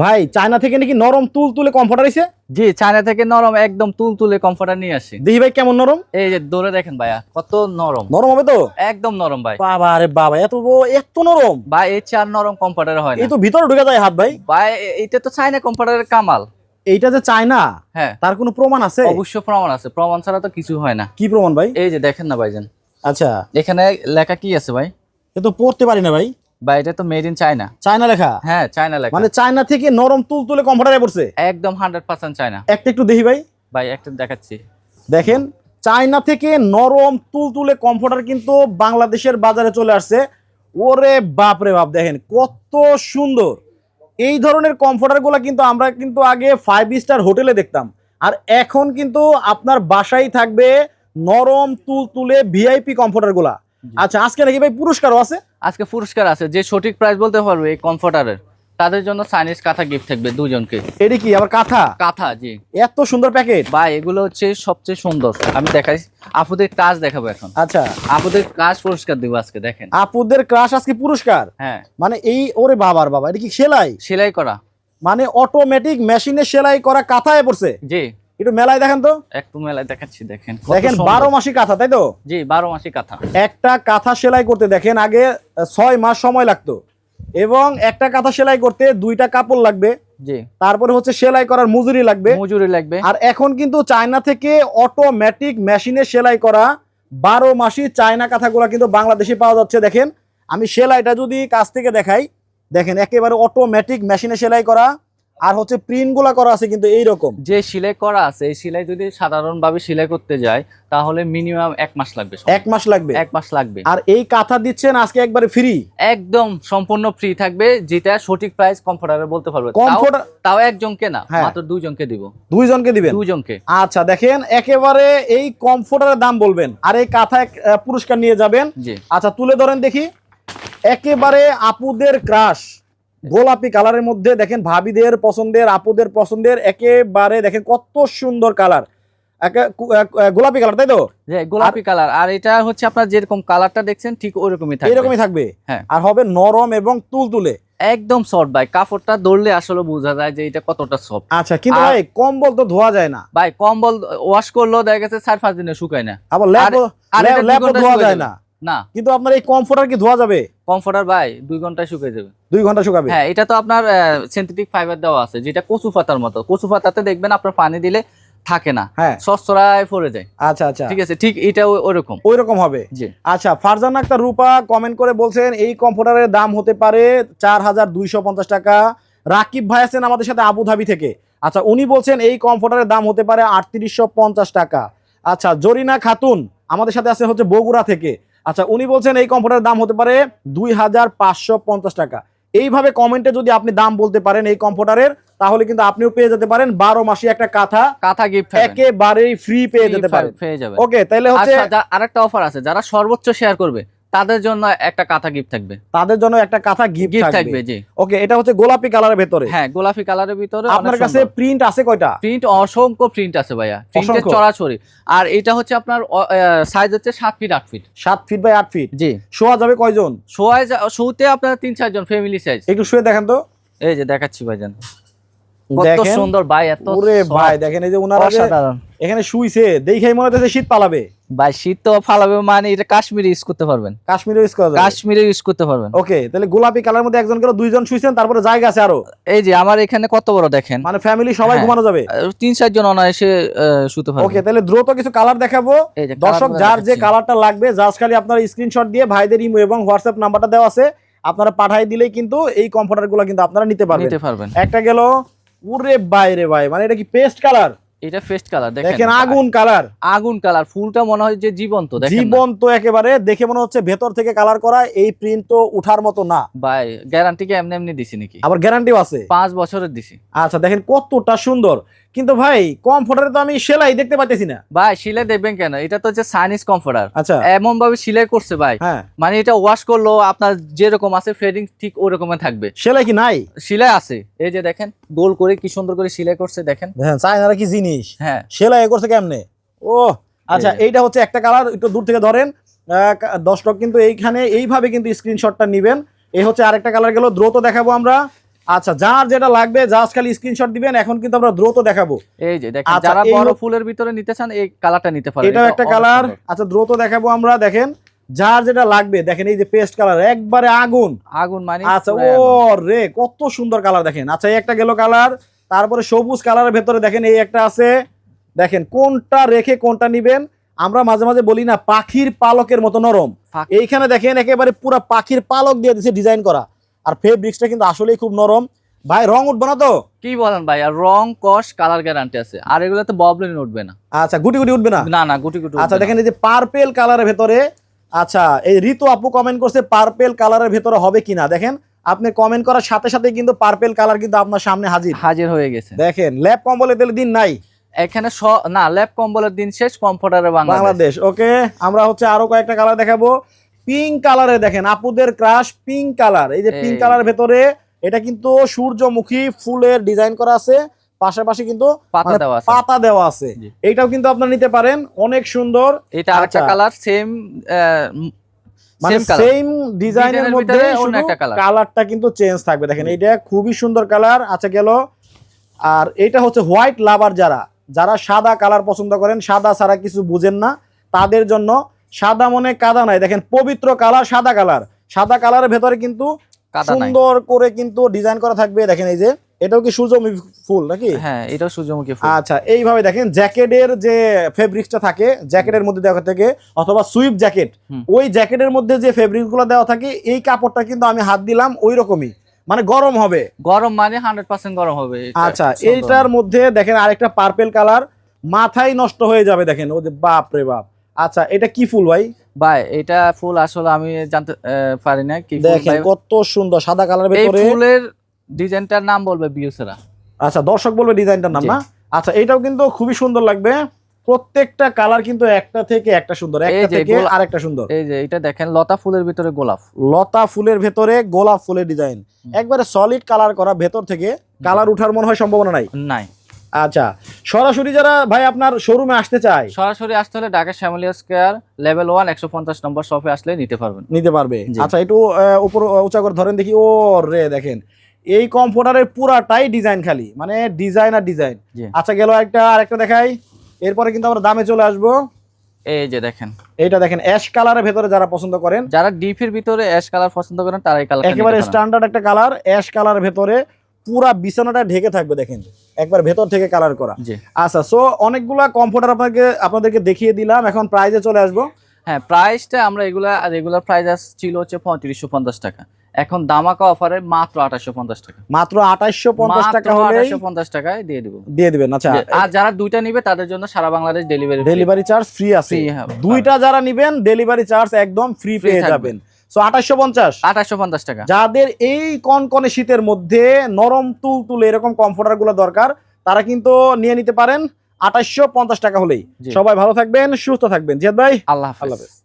ভাই চায়না থেকে নাকি নরম তুল তুলে কমফোর্টার আইছে? জি চায়না থেকে নরম একদম তুল তুলে কমফোর্টার নিয়ে আসি। দেখি ভাই কেমন নরম? এই যে দৌড়ে দেখেন ভাইয়া কত নরম। নরম হবে তো? একদম নরম ভাই। বাবা আরে বাবা এত এত নরম। ভাই এই চার নরম কমফোর্টার হয় না। এই তো ভিতরে ঢুকে যায় হাত ভাই। ভাই এটা তো চায়না কমফোর্টারের কামাল। এইটা যে চায়না হ্যাঁ। তার কোনো প্রমাণ আছে? অবশ্য প্রমাণ আছে প্রমাণ ছাড়া তো কিছু হয় না। কি প্রমাণ ভাই? এই যে দেখেন না ভাইজান। আচ্ছা। এখানে লেখা কি আছে ভাই? এ তো পড়তে পারি না ভাই। ভাই এটা তো মেড ইন চায়না চায়না লেখা? হ্যাঁ চায়না লেখা। মানে চায়না থেকে নরম তুল তুলে কমফোর্টারে পড়ছে? একদম হান্ড্রেড পার্সেন্ট চায়না। একটা একটু দেখি ভাই। ভাই একটা দেখাচ্ছি। দেখেন চায়না থেকে নরম তুলতুলে কমফোর্টার কিন্তু বাংলাদেশের বাজারে চলে আসছে। ওরে বাপ রে বাপ দেখেন কত সুন্দর। এই ধরনের কমফোর্টারগুলো কিন্তু আমরা কিন্তু আগে ফাইভ স্টার হোটেলে দেখতাম। আর এখন কিন্তু আপনার বাসায় থাকবে নরম তুলতুলে ভিআইপি কমফোর্টারগুলা আচ্ছা আজকে নাকি ভাই পুরস্কারও আছে? আজকে পুরস্কার আছে। যে সঠিক প্রাইস বলতে পারবে এই কমফোর্টারের। তাদের জন্য চাইনিজ কাঁথা গিফট থাকবে দুজনকে। এটি কি আবার কাঁথা? কাঁথা জি। এত সুন্দর প্যাকেট ভাই এগুলো হচ্ছে সবচেয়ে সুন্দর। আমি দেখাই আপুদের কাজ দেখাবো এখন। আচ্ছা। আপুদের কাজ পুরস্কার দিব আজকে দেখেন। আপুদের ক্রাশ আজকে পুরস্কার? হ্যাঁ। মানে এই ওরে বাবার বাবা এটা কি সেলাই? সেলাই করা। মানে অটোমেটিক মেশিনে সেলাই করা কাঁথায় পড়ছে? জি। একটু মেলায় দেখেন তো। একটু মেলায় দেখাচ্ছি দেখেন। দেখেন বারো মাসি কাঁথা তাই তো? জি বারো মাসি কাঁথা। একটা কাঁথা সেলাই করতে দেখেন আগে ছয় মাস সময় লাগতো। এবং একটা কাঁথা সেলাই করতে দুইটা কাপড় লাগবে। জি। তারপরে হচ্ছে সেলাই করার মজুরি লাগবে। মজুরি লাগবে। আর এখন কিন্তু চায়না থেকে অটোমেটিক মেশিনে সেলাই করা বারো মাসি চায়না কাঁথাগুলো কিন্তু বাংলাদেশে পাওয়া যাচ্ছে দেখেন। আমি সেলাইটা যদি কাছ থেকে দেখাই দেখেন একেবারে অটোমেটিক মেশিনে সেলাই করা আর হচ্ছে প্রিন্টগুলো করা আছে কিন্তু এইরকম। যে সেলাই করা আছে এই সেলাই যদি সাধারণভাবে সেলাই করতে যায় তাহলে মিনিমাম এক মাস লাগবে এক মাস লাগবে? এক মাস লাগবে। আর এই কাঁথা দিচ্ছেন আজকে একবারে ফ্রি একদম সম্পূর্ণ ফ্রি থাকবে যেটা সঠিক প্রাইস কমফোর্টারে বলতে পারবে। তাও- তাও একজনকে না হ্যাঁ। মাত্র দুইজনকে দিব। দুইজনকে দিবেন? দুজনকে আচ্ছা দেখেন একেবারে এই কমফোর্টারের দাম বলবেন। আর এই কাঁথা পুরস্কার নিয়ে যাবেন। জি। আচ্ছা তুলে ধরেন দেখি। একেবারে আপুদের ক্রাশ গোলাপি কালারের মধ্যে দেখেন ভাবিদের পছন্দের আপুদের পছন্দের একেবারে দেখেন কত সুন্দর কালার। গোলাপি কালার তাই তো? গোলাপি কালার আর এটা হচ্ছে আপনার যেরকম কালারটা দেখছেন ঠিক ওইরকমই থাকবে। এরকমই থাকবে? হ্যাঁ। আর হবে নরম এবং তুলতুলে। একদম সফট ভাই। কাপড়টা ধরলে আসলে বোঝা যায় যে এটা কতটা সফট আচ্ছা কিন্তু ভাই কম্বল তো ধোয়া যায় না। ভাই কম্বল ওয়াশ করলেও দেখা গেছে চার পাঁচ দিনে শুকায় না। আবার ল্যাপ আর এটা ল্যাপও ধোয়া যায় না। না। কিন্তু আপনার এই কমফোর্টার কি ধোয়া যাবে? কমফোর্টার ভাই দুই ঘন্টায় শুকিয়ে যাবে। দুই ঘণ্টা শুকাবে? হ্যাঁ এটা তো আপনার সিনথেটিক ফাইবার দেওয়া আছে যেটা কচু পাতার মতো। কচু পাতাতে দেখবেন আপনার পানি দিলে থাকে না। হ্যাঁ। সস্তরায় পড়ে যায়। আচ্ছা আচ্ছা। ঠিক আছে ঠিক এটা ওই- ওইরকম ওই রকম হবে? জি। আচ্ছা ফারজান আক্তার রূপা কমেন্ট করে বলছেন এই কম্পিউটারের দাম হতে পারে চার হাজার দুইশো পঞ্চাশ টাকা। রাকিব ভাই আছেন আমাদের সাথে আবুধাবি থেকে। আচ্ছা উনি বলছেন এই কম্পিউটারের দাম হতে পারে আটত্রিশশো পঞ্চাশ টাকা। আচ্ছা জরিনা খাতুন আমাদের সাথে আছে হচ্ছে বগুড়া থেকে। আচ্ছা উনি বলছেন এই কম্পিউটারের দাম হতে পারে দুই হাজার পাঁচশো পঞ্চাশ টাকা। এইভাবে কমেন্টে যদি আপনি দাম বলতে পারেন এই কম্পিউটারের তাহলে কিন্তু আপনিও পেয়ে যেতে পারেন। বারো মাসে একটা কাঁথা কাঁথা গিফট একেবারেই ফ্রি পেয়ে যেতে পারেন। পেয়ে যাবে ওকে তাহলে হচ্ছে আরেকটা অফার আছে যারা সর্বোচ্চ শেয়ার করবে তাদের জন্য একটা কাঁথা গিফট থাকবে। তাদের জন্য একটা কাঁথা গিফট থাকবে। জি। ওকে এটা হচ্ছে গোলাপি কালারের ভেতরে। হ্যাঁ গোলাপি কালারের ভিতরে আপনার কাছে প্রিন্ট আছে কয়টা? প্রিন্ট অসংখ্য প্রিন্ট আছে ভাইয়া। প্রিন্টের? চড়াচড়ি আর এটা হচ্ছে আপনার সাইজ হচ্ছে সাত ফিট আট ফিট সাত ফিট বাই আট ফিট জি। শোয়া যাবে কয়জন? শোয়ায় শোতে আপনার তিন চারজন ফ্যামিলি সাইজ একটু শুয়ে দেখেন তো। এই যে দেখাচ্ছি ভাইজান। কত সুন্দর ভাই এত ওরে ভাই দেখেন এই যে ওনারা এখানে শুইছে দেখেই মনে হচ্ছে শীত পালাবে। ভাই শীত তো ফালাবে মানে এটা কাশ্মীরে ইউজ করতে পারবেন। কাশ্মীরে ইউজ করা কাশ্মীরে ইউজ করতে পারবেন। ওকে তাহলে গোলাপি কালার মধ্যে একজন করে দুইজন শুইছেন তারপরে জায়গা আছে আরও। এই যে আমার এখানে কত বড় দেখেন। মানে ফ্যামিলি সবাই হ্যাঁ। ঘুমানো যাবে। তিন চারজন অনায়াসে শুতে ওকে তাহলে দ্রুত কিছু কালার দেখাবো। দর্শক যার যে। কালারটা লাগবে জাস্ট খালি আপনার স্ক্রিনশট দিয়ে ভাইদের ইমো এবং হোয়াটসঅ্যাপ নাম্বারটা দেওয়া আছে। আপনারা পাঠাই দিলেই কিন্তু এই কম্পিউটারগুলো কিন্তু আপনারা নিতে পারবেন। নিতে পারবেন। একটা গেল উরে বাইরে ভাই মানে এটা কি পেস্ট কালার এটা পেস্ট কালার দেখেন দেখেন আগুন কালার আগুন কালার ফুলটা মনে হয় যে জীবন্ত দেখেন জীবন্ত একেবারে দেখে মনে হচ্ছে ভেতর থেকে কালার করা এই প্রিন্ট তো উঠার মতো না। ভাই গ্যারান্টি কি এমনি এমনি দিছি নাকি? আবার গ্যারান্টিও আছে। 5 বছরের দিছি। আচ্ছা দেখেন কতটা সুন্দর। কিন্তু ভাই কমফোর্টারে তো আমি সেলাই দেখতে পাচ্ছি না। ভাই সিলাই দেখবেন কেন? এটা তো হচ্ছে চাইনিজ কমফোর্টার আচ্ছা। এমন ভাবে সিলাই করছে ভাই। হ্যাঁ। মানে এটা ওয়াশ করল আপনার যেরকম আছে ফেডিং ঠিক ওই রকমের থাকবে। সেলাই কি নাই? সিলাই আছে। এই যে দেখেন গোল করে কি সুন্দর করে সিলাই করছে দেখেন। দেখেন চায়নারা কি জিনিস? হ্যাঁ। সেলাই করছে কেমনে? ও আচ্ছা এই এইটা হচ্ছে একটা কালার একটু দূর থেকে ধরেন। দর্শক কিন্তু এইখানে এইভাবে কিন্তু স্ক্রিনশটটা নিবেন। এই হচ্ছে আরেকটা কালার গেল দ্রুত দেখাবো আমরা। আচ্ছা যার যেটা লাগবে জাস্ট খালি স্ক্রিনশট দিবেন। এখন কিন্তু আমরা দ্রুত দেখাবো। এই যে দেখেন আচ্ছা, যারা বড় ফুলের ভিতরে নিতে চান এই কালারটা নিতে পারেন। এটাও এটা একটা কালার আচ্ছা দ্রুত দেখাবো আমরা দেখেন। যার যেটা লাগবে দেখেন এই যে পেস্ট কালার একবারে আগুন। আগুন মানে আচ্ছা ও রে কত সুন্দর কালার দেখেন। আচ্ছা এই একটা গেল কালার তারপরে সবুজ কালারের ভেতরে দেখেন এই একটা আছে। দেখেন কোনটা রেখে কোনটা নিবেন? আমরা মাঝে মাঝে বলি না পাখির পালকের মতো নরম। এইখানে দেখেন একেবারে পুরো পাখির পালক দিয়ে দিছে ডিজাইন করা। আর ফেব্রিক্সটা কিন্তু আসলেই খুব নরম। ভাই রং উঠবে না তো? কি বলেন ভাই আর রং কস কালার গ্যারান্টি আছে। আর এগুলোতে ববলিন উঠবে না। আচ্ছা গুটি গুটি উঠবে না? না না গুটি গুটি আচ্ছা দেখেন এই যে পার্পেল কালারের ভেতরে আচ্ছা এই ঋতু আপু কমেন্ট করছে পার্পেল কালারের ভেতরে হবে কিনা। দেখেন আপনি কমেন্ট করার সাথে সাথে কিন্তু পার্পেল কালার কিন্তু আপনার সামনে হাজির। হাজির হয়ে গেছে। দেখেন ল্যাব কম্বলে দিলে দিন নাই। এখানে স- না ল্যাব কম্বলের দিন শেষ কমফোর্টারে বাংলাদেশ। ওকে আমরা হচ্ছে আরও কয়েকটা কালার দেখাবো। পিঙ্ক কালারে দেখেন আপুদের ক্রাশ পিঙ্ক কালার এই যে পিঙ্ক কালার ভেতরে এটা কিন্তু সূর্যমুখী ফুলের ডিজাইন করা আছে পাশাপাশি কিন্তু পাতা মানে দেওয়া আছে। আছে। এইটাও কিন্তু আপনারা নিতে পারেন অনেক সুন্দর। এটা আরেকটা। কালার সেম মানে সেম ডিজাইনের মধ্যে। কালারটা কিন্তু চেঞ্জ থাকবে। দেখেন এটা খুবই সুন্দর কালার গেল। আর এটা হচ্ছে হোয়াইট লাভার যারা যারা সাদা কালার পছন্দ করেন সাদা ছাড়া কিছু বুঝেন না তাদের জন্য সাদা মনে কাদা নাই। দেখেন পবিত্র কালার সাদা কালার। সাদা কালারের ভেতরে কিন্তু সুন্দর করে কিন্তু ডিজাইন করা থাকবে। দেখেন এই যে এটাও কি সূর্যমুখী ফুল নাকি? হ্যাঁ এটাও সূর্যমুখী ফুল। আচ্ছা এইভাবে দেখেন জ্যাকেটের যে ফেব্রিক্সটা থাকে জ্যাকেটের মধ্যে দেওয়া থাকে অথবা সুইপ জ্যাকেট। ওই জ্যাকেটের মধ্যে যে ফেব্রিকগুলো দেওয়া থাকে এই কাপড়টা কিন্তু আমি হাত দিলাম ওই রকমই মানে গরম হবে। গরম মানে হান্ড্রেড পার্সেন্ট গরম হবে। আচ্ছা এইটার মধ্যে দেখেন আরেকটা পার্পেল কালার মাথায় নষ্ট হয়ে যাবে দেখেন। ও যে বাপ রে বাপ। আচ্ছা এটা কি ফুল ভাই? ভাই এটা ফুল আসলে আমি জানতে পারি না কি দেখেন কত সুন্দর সাদা কালার এই ভেতরে। ফুলের ডিজাইনটার নাম বলবে বিউসেরা। আচ্ছা দর্শক বলবে ডিজাইনটার নাম না? আচ্ছা এটাও কিন্তু খুবই সুন্দর লাগবে। প্রত্যেকটা কালার কিন্তু একটা থেকে একটা সুন্দর একটা থেকে আরেকটা সুন্দর। এই যে এটা দেখেন লতা ফুলের ভিতরে গোলাপ। লতা ফুলের ভেতরে গোলাপ ফুলের ডিজাইন। একবারে সলিড কালার করা ভেতর থেকে কালার উঠার মনে হয় সম্ভাবনা নাই। নাই। আচ্ছা সরাসরি যারা ভাই আপনার শোরুমে আসতে চায় সরাসরি আসতে হলে Dhaka Shyamoli square level one একশো পঞ্চাশ নম্বর শপে আসলে নিতে পারবেন। নিতে পারবে। আচ্ছা একটু উপর উঁচা করে ধরেন দেখি। ও রে দেখেন এই কমফোর্টারের পুরাটাই ডিজাইন খালি। মানে ডিজাইন আর ডিজাইন আচ্ছা গেল একটা আরেকটা দেখাই। এরপরে কিন্তু আমরা দামে চলে আসব। এই যে দেখেন। এইটা দেখেন অ্যাশ কালারের ভেতরে যারা পছন্দ করেন যারা ডিপের ভিতরে অ্যাশ কালার পছন্দ করেন তারা এই কালার একেবারে স্ট্যান্ডার্ড একটা কালার অ্যাশ কালারের ভেতরে পুরা বিছানাটা ঢেকে থাকবে দেখেন। একবার ভেতর থেকে কালার করা। আচ্ছা সো অনেকগুলা কমফোর্টার আপনাকে আপনাদেরকে দেখিয়ে দিলাম। এখন প্রাইজে চলে আসব। হ্যাঁ প্রাইসটা আমরা এগুলা রেগুলার প্রাইস ছিল হচ্ছে পঁয়ত্রিশশো পঞ্চাশ টাকা। এখন দামাকা অফারে মাত্র আঠাশশো পঞ্চাশ টাকা। মাত্র আঠাইশশো পঞ্চাশ টাকা আঠাশশো পঞ্চাশ টাকায় দিয়ে দিব। দিয়ে দিবেন আচ্ছা। আর যারা দুইটা নিবে তাদের জন্য সারা Bangladesh delivery delivery charge free আছে। দুইটা যারা নিবেন ডেলিভারি চার্জ একদম ফ্রি পেয়ে যাবেন। সো আঠাশশো পঞ্চাশ। আঠাশশো পঞ্চাশ টাকা। যাদের এই কনকনে শীতের মধ্যে নরম তুল তুল এরকম কমফোর্টারগুলো দরকার তারা কিন্তু নিয়ে নিতে পারেন আঠাশশো পঞ্চাশ টাকা হলেই। সবাই ভালো থাকবেন সুস্থ থাকবেন। জিয়াদ ভাই আল্লাহ আল্লাহ